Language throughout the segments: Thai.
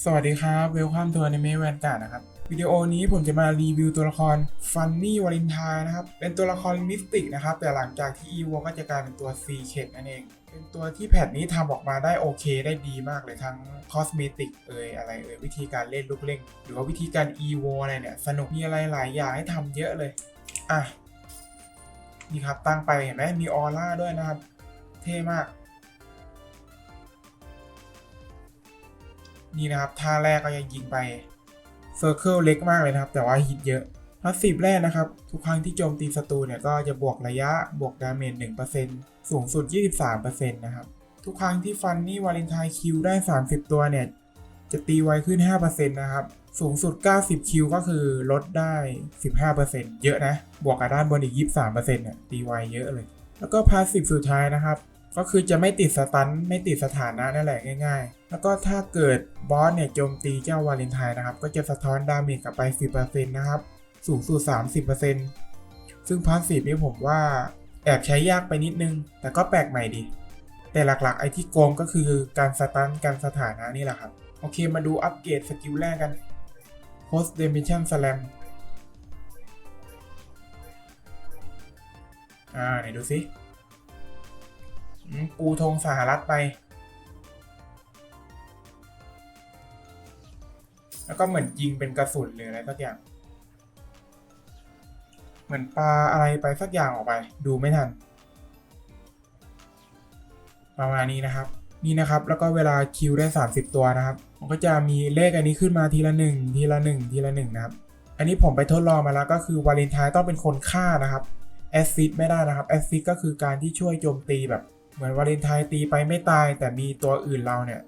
สวัสดีครับเวลคัมทัวร์ในเมแวนการ์ดนะครับ วิดีโอนี้ผมจะมารีวิวตัวละครฟันนี่วาเลนไทน์นะครับ เป็นตัวละครมิสติกนะครับ แต่หลังจากที่อีวก็จะกลายเป็นตัวซีเคดนั่นเอง เป็นตัวที่แพทนี้ทำออกมาได้โอเคได้ดีมากเลยทั้งคอสเมติกเอ่ยอะไรเอ่ยวิธีการเล่นลูกเล่นหรือว่าวิธีการอีวอะไรเนี่ย สนุกมีอะไรหลายอย่างให้ทำเยอะเลย อะ นี่ครับตั้งไปเห็นไหมมีออร่าด้วยนะครับ เท่มาก นี่นะครับท่าแรกก็ยังยิงไปเซอร์เคิลเล็กมากเลยนะครับ แต่ว่าฮิตเยอะพาสซีฟแรกนะครับ ทุกครั้งที่โจมตีศัตรูเนี่ยก็จะบวกระยะบวกดาเมจ1%สูงสุด 23%นะครับ ทุกครั้งที่ฟันนี่วาเลนไทน์คิวได้ 30 ตัวเนี่ย จะตีไวขึ้น 5%นะครับ สูงสุด 90 คิวก็คือลดได้ 15%เยอะนะ บวกกับด้านบนอีก 23%เนี่ยตีไวเยอะเลย แล้วก็พาสซีฟสุดท้ายนะครับ ก็คือจะไม่ติดสตันไม่ติดสถานะนั่นแหละง่ายๆ แล้วก็ถ้าเกิดบอสเนี่ยโจมตีเจ้าวาเลนไทน์นะครับ ก็จะสะท้อนดาเมจกลับไป 10%นะครับ สูงสุด 30%ซึ่งพาสซีฟนี่ผมว่าแอบใช้ยากไปนิดนึง แต่ก็แปลกใหม่ดี แต่หลักๆ ไอ้ที่โกงก็คือการสตันการสถานะนี่แหละครับ โอเคมาดูอัปเกรดสกิลแรกกัน Post Dimension Slam อ่าไหนดูสิ ปูธงสหรัฐไป แล้วก็เหมือนยิงเป็นกระสุนหรืออะไรสักอย่าง เหมือนปลาอะไรไปสักอย่างออกไป ดูไม่ทัน ประมาณนี้นะครับ นี่นะครับ แล้วก็เวลาคิวได้ 30 ตัวนะครับ มันก็จะมีเลขอันนี้ขึ้นมาทีละหนึ่งทีละหนึ่งทีละหนึ่งนะครับอันนี้ผมไปทดลองมาแล้วก็คือวาเลนไทน์ต้องเป็นคนฆ่านะครับแอซซิดไม่ได้นะครับแอซซิดก็คือการที่ช่วยโจมตีแบบ เหมือนวาเลนไทน์ตีไปไม่ตาย แต่มีตัวอื่นเราเนี่ย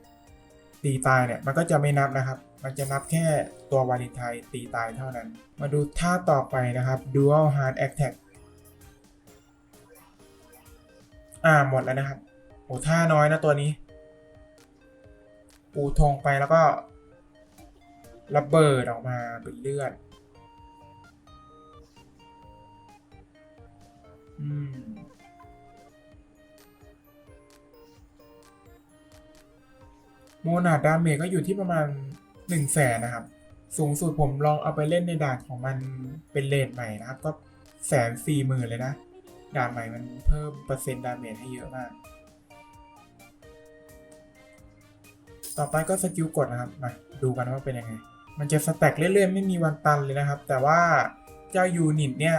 ตีตายเนี่ยมันก็จะไม่นับนะครับ มันจะนับแค่ตัววาเลนไทน์ตีตายเท่านั้น มาดูท่าต่อไปนะครับ Dual Hard Attack อ่าหมดแล้วนะครับโอ้ท่าน้อยนะตัวนี้ ปูธงไปแล้วก็ระเบิดออกมาเป็นเลือดอืม โมนาดาเมจก็อยู่ที่ประมาณ1นึ่งแสนนะครับ สูงสุดผมลองเอาไปเล่นในด่านของมันเป็นเลนใหม่นะครับ ก็แสนสี่หมื่นเลยนะ ด่านใหม่มันเพิ่มเปอร์เซ็นต์ดาเมจให้เยอะมาก ต่อไปก็สกิลกดนะครับ มาดูกันว่าเป็นยังไง มันจะสแต็กเรื่อยๆ ไม่มีวันตันเลยนะครับ แต่ว่าเจ้ายูนิตเนี่ย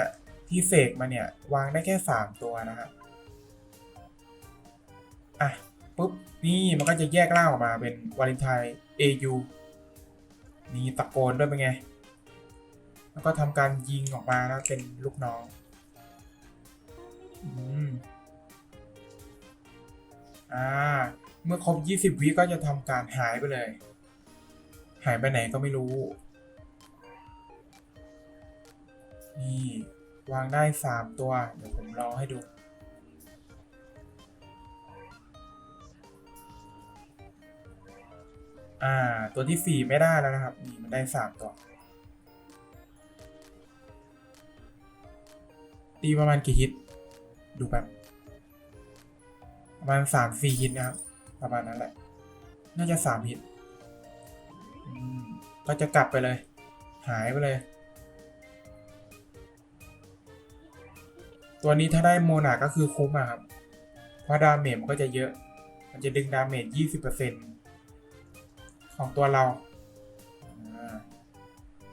ที่เสกมาเนี่ยวางได้แค่ 3 ตัวนะครับ อะปุ๊บ นี่มันก็จะแยกร่างออกมาเป็นวาเลนไทน์ AU นี่ตะโกนด้วยเป็นไง แล้วก็ทำการยิงออกมานะเป็นลูกน้องอืมอ่า เมื่อครบ 20 วิก็จะทำการหายไปเลย หายไปไหนก็ไม่รู้ นี่ วางได้ 3 ตัว เดี๋ยวผมลอให้ดู อ่า ตัวที่4ไม่ได้แล้วนะครับ นี่มันได้3ตัว ตีประมาณกี่ฮิต ดูแป๊บประมาณสามสี่ฮิตนะครับ ประมาณนั้นแหละ น่าจะสามฮิต ก็จะกลับไปเลย หายไปเลย ตัวนี้ถ้าได้โมนาก็คือคุ้มอะครับ เพราะดาเมจมันก็จะเยอะ มันจะดึงดาเมจยี่สิบเปอร์เซ็น ของตัวเรา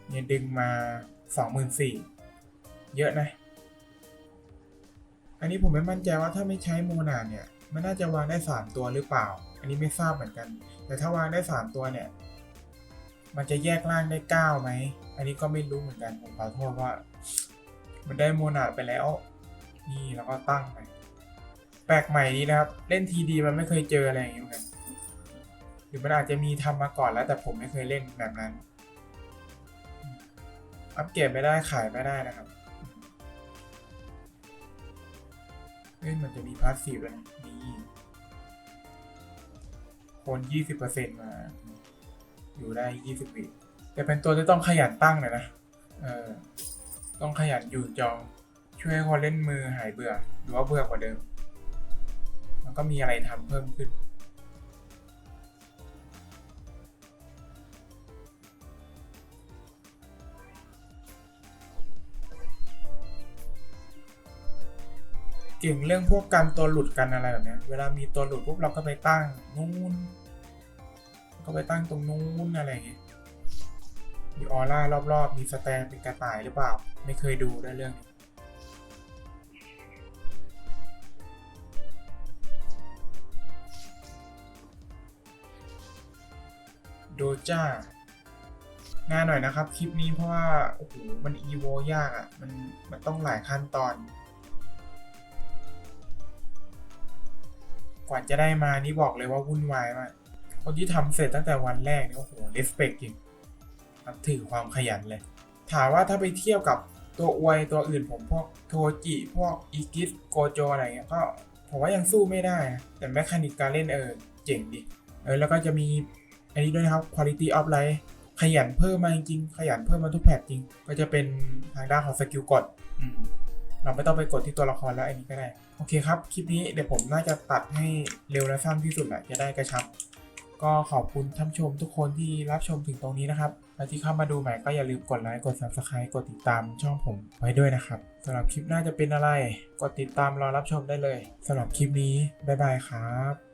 เนี่ยดึงมาสองหมื่นสี่เยอะนะ อันนี้ผมไม่มั่นใจว่าถ้าไม่ใช้โมนาเนี่ย มันน่าจะวางได้3ตัวหรือเปล่า อันนี้ไม่ทราบเหมือนกัน แต่ถ้าวางได้3ตัวเนี่ย มันจะแยกร่างได้9ไหม อันนี้ก็ไม่รู้เหมือนกัน ผมขอโทษว่า มันได้โมนาไปแล้ว นี่แล้วก็ตั้งไปแปลกใหม่นี้นะครับ เล่นทีดีมันไม่เคยเจออะไรอย่างนี้เหมือนกัน หรือมันอาจจะมีทำมาก่อนแล้วแต่ผมไม่เคยเล่นแบบนั้น อัปเกรดไม่ได้ขายไม่ได้นะครับเอ้ยมันจะมีพาสซีฟแล้วนะนี่คนยี่สิบเปอร์เซ็นมา อยู่ได้ยี่สิบวิแต่เป็นตัวที่ต้องขยันตั้งเลยนะ เออ ต้องขยันอยู่จองช่วยให้คนเล่นมือหายเบื่อ หรือว่าเบื่อกว่าเดิมมันก็มีอะไรทำเพิ่มขึ้น เก่งเรื่องพวกการตัวหลุดกันอะไรแบบนี้เวลามีตัวหลุดปุ๊บเราก็ไปตั้งนู่น ก็ไปตั้งตรงนู้นอะไรอย่างเงี้ยมีออร่ารอบๆ มีสแตนเป็นกระต่ายหรือเปล่า ไม่เคยดูได้เรื่องนี้โดจ้าง่ายหน่อยนะครับ คลิปนี้เพราะว่า โอ้โห มันอีโวยากอะ่ะ มัน มันต้องหลายขั้นตอน กว่าจะได้มานี่บอกเลยว่าวุ่นวายมาก คนที่ทำเสร็จตั้งแต่วันแรกเนี่ยโอ้โหเลสเปกจริงนับถือความขยันเลย ถามว่าถ้าไปเทียบกับตัวอวยตัวอื่นผมพวกโทจิพวกอีกิสโกโจอะไรเงี้ยก็ผมว่ายังสู้ไม่ได้ แต่แมคานิกการเล่นเออเจ๋งดิ เออแล้วก็จะมีอันนี้ด้วยนะครับ quality of life ขยันเพิ่มมาจริง ขยันเพิ่มมาทุกแพทจริง ก็จะเป็นทางด้านของสกิลกดเราไม่ต้องไปกดที่ตัวละครแล้วอันนี้ก็ได้ อเคครับ คลิปนี้เดี๋ยวผมน่าจะตัดให้เร็วและสั้นที่สุดแหละจะได้กระชับ ก็ขอบคุณท่านชมทุกคนที่รับชมถึงตรงนี้นะครับ และที่เข้ามาดูใหม่ก็อย่าลืมกดไลค์ กด subscribe กดติดตามช่องผมไว้ด้วยนะครับสำหรับคลิปหน้าจะเป็นอะไร กดติดตามรอรับชมได้เลยสำหรับคลิปนี้บ๊ายบายครับ